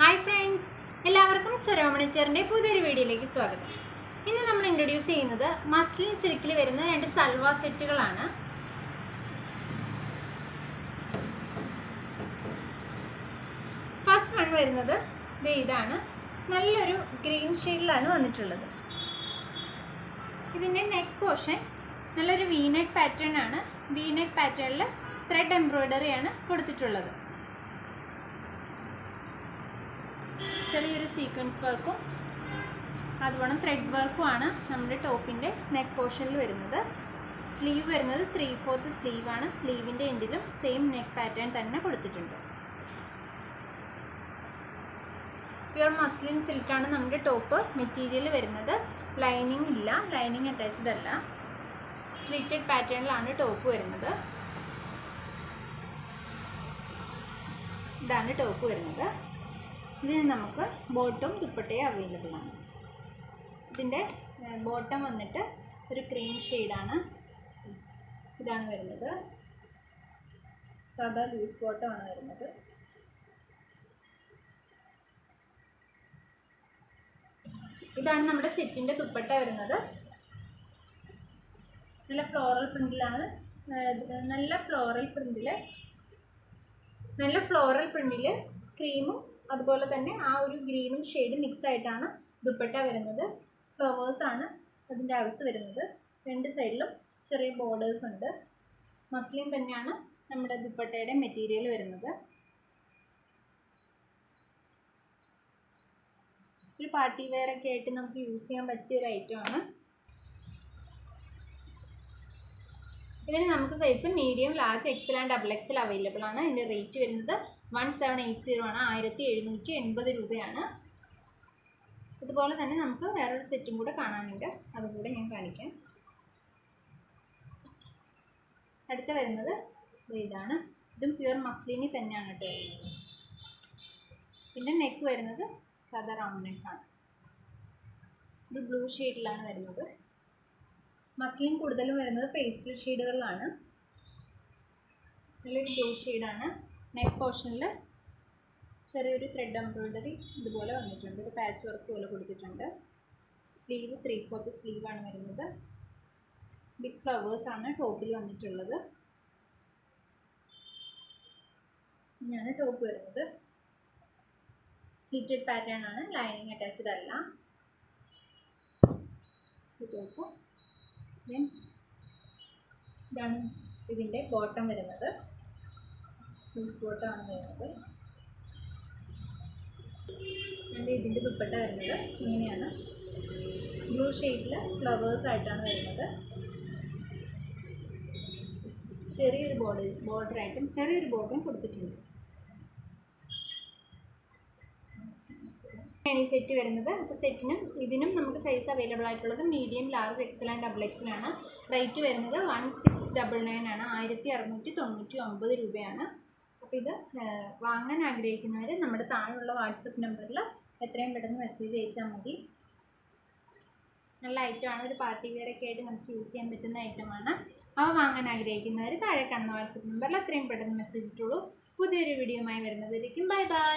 Hi friends എല്ലാവർക്കും സ്വരോമണിച്ചറിന്റെ പുതിയൊരു വീഡിയോയിലേക്ക് സ്വാഗതം. ഇന്ന് നമ്മൾ ഇൻട്രൊഡ്യൂസ് ചെയ്യുന്നത് മസ്ലിൻ സിൽക്കിൽ വരുന്ന രണ്ട് സൽവാ സെറ്റുകളാണ് ഫസ്റ്റ് വൺ വരുന്നത് ദേ ഇതാണ്. നല്ലൊരു ഗ്രീൻ ഷെയ്ഡിലാണ് വന്നിട്ടുള്ളത്. ഇതിന്റെ നെക്ക് പോർഷൻ നല്ലൊരു വീനെക്ക് പാറ്റേൺ ആണ്. വീനെക്ക് പാറ്റേണിൽ ത്രെഡ് ആണ് കൊടുത്തിട്ടുള്ളത്. ചെറിയൊരു സീക്വൻസ് വർക്കും അതുപോലെ ത്രെഡ് വർക്കും ആണ് നമ്മുടെ ടോപ്പിന്റെ നെക്ക് പോർഷനിൽ വരുന്നത്. സ്ലീവ് വരുന്നത് ത്രീ ഫോർത്ത് സ്ലീവാണ് സ്ലീവിന്റെ എൻഡിലും സെയിം നെക്ക് പാറ്റേൺ തന്നെ കൊടുത്തിട്ടുണ്ട്. പ്യുർ മസ്ലിൻ സിൽക്കാണ് നമ്മുടെ ടോപ്പ് മെറ്റീരിയൽ വരുന്നത്. ലൈനിങ് ഇല്ല ലൈനിങ് അറ്റാച്ച്ഡ് അല്ല. സ്ലിറ്റഡ് പാറ്റേണിലാണ് ടോപ്പ് വരുന്നത്. ഇതാണ് ടോപ്പ് വരുന്നത്. ഇതിന് നമുക്ക് ബോട്ടും ദുപ്പട്ടയും അവൈലബിൾ ആണ്. ഇതിന്റെ ബോട്ടം വന്നിട്ട് ഒരു ക്രീം ഷെയ്ഡാണ് ഇതാണ് വരുന്നത്. സാധാ ലൂസ് ബോട്ടമാണ് വരുന്നത്. ഇതാണ് നമ്മുടെ സെറ്റിന്റെ ദുപ്പട്ട വരുന്നത്. നല്ല ഫ്ലോറൽ പ്രിന്റിലാണ് നല്ല ഫ്ലോറൽ പ്രിന്റിൽ നല്ല ഫ്ലോറൽ പ്രിന്റിൽ ക്രീമും അതുപോലെ തന്നെ ആ ഒരു ഗ്രീനും ഷെയ്ഡും മിക്സ് ആയിട്ടാണ് ദുപ്പട്ട വരുന്നത്. ഫ്ലവേഴ്സ് ആണ് അതിന്റെ അകത്ത് വരുന്നത്. രണ്ട് സൈഡിലും ചെറിയ ബോർഡേഴ്സ് ഉണ്ട്. മസ്ലിൻ തന്നെയാണ് നമ്മുടെ ദുപ്പട്ടയുടെ മെറ്റീരിയൽ വരുന്നത്. ഒരു പാർട്ടി വെയർ ഒക്കെ ആയിട്ട് നമുക്ക് യൂസ് ചെയ്യാൻ പറ്റിയ ഒരു ഐറ്റമാണ് ഇതിന് നമുക്ക് size medium large XL and double XL available ആണ്. ഇതിന്റെ റേറ്റ് വരുന്നത് വൺ സെവൻ എയ്റ്റ് സീറോ ആണ്. ആയിരത്തി എഴുന്നൂറ്റി എൺപത് രൂപയാണ്. ഇതുപോലെ തന്നെ നമുക്ക് വേറൊരു സെറ്റും കൂടെ കാണാനുണ്ട്. അതും കൂടെ ഞാൻ കാണിക്കാം. അടുത്ത വരുന്നത് ഇതാണ്. ഇതും പ്യുവർ മസ്ലിനി തന്നെയാണ് കേട്ടോ. പിന്നെ നെക്ക് വരുന്നത് സാധാ റൗണ്ട് നെക്കാണ് ഒരു ബ്ലൂ ഷെയ്ഡിലാണ് വരുന്നത്. മസ്ലിൻ കൂടുതലും വരുന്നത് പേസ്റ്റൽ ഷെയ്ഡുകളിലാണ് നല്ലൊരു ബ്ലൂ ഷെയ്ഡാണ് നെക്ക് പോർഷനിൽ ചെറിയൊരു ത്രെഡ് എംബ്രോയിഡറി ഇതുപോലെ വന്നിട്ടുണ്ട്. ഒരു പാച്ച് വർക്ക് പോലെ കൊടുത്തിട്ടുണ്ട്. സ്ലീവ് ത്രീ ഫോർത്ത് സ്ലീവാണ് വരുന്നത്. ബിഗ് ഫ്ലവേഴ്സാണ് ടോപ്പിൽ വന്നിട്ടുള്ളത്. ഇങ്ങനെയാണ് ടോപ്പ് വരുന്നത്. സ്ലിറ്റഡ് പാറ്റേൺ ആണ് ലൈനിങ് അറ്റാച്ച്ഡ് അല്ല. ടോപ്പ് ഇതാണ് ഇതിന്റെ ബോട്ടം വരുന്നത്. ബോട്ടമാണ് വരുന്നത് അതിന്റെ ഇതിന്റെ ദുപ്പട്ട വരുന്നത്. ഇങ്ങനെയാണ്. ബ്ലൂ ഷെയ്ഡിൽ ഫ്ലവേഴ്സ് ആയിട്ടാണ് വരുന്നത്. ചെറിയൊരു ബോർഡർ ബോർഡറായിട്ടും ചെറിയൊരു ബോർഡറും കൊടുത്തിട്ടുണ്ട്. ആണ് ഈ സെറ്റ് വരുന്നത്. അപ്പോൾ സെറ്റിനും ഇതിനും നമുക്ക് സൈസ് അവൈലബിൾ ആയിട്ടുള്ളത് medium large XL and double XL ആണ്. റേറ്റ് വരുന്നത് വൺ സിക്സ് ഡബിൾ നയൻ ആണ്. ആയിരത്തി അറുന്നൂറ്റി തൊണ്ണൂറ്റി ഒമ്പത് രൂപയാണ്. അപ്പോൾ ഇത് വാങ്ങാൻ ആഗ്രഹിക്കുന്നവർ നമ്മുടെ താഴെയുള്ള വാട്സപ്പ് നമ്പറിൽ എത്രയും പെട്ടെന്ന് മെസ്സേജ് അയച്ചാൽ മതി. നല്ല ഐറ്റമാണ്. ഒരു പാർട്ടി വെയർ ഒക്കെ ആയിട്ട് നമുക്ക് യൂസ് ചെയ്യാൻ പറ്റുന്ന ഐറ്റമാണ്. അവ വാങ്ങാൻ ആഗ്രഹിക്കുന്നവർ താഴെ കാണുന്ന വാട്സപ്പ് നമ്പറിൽ എത്രയും പെട്ടെന്ന് മെസ്സേജ് ഇട്ടുള്ളൂ പുതിയൊരു വീഡിയോയുമായി വരുന്നതായിരിക്കും ബൈ ബൈ.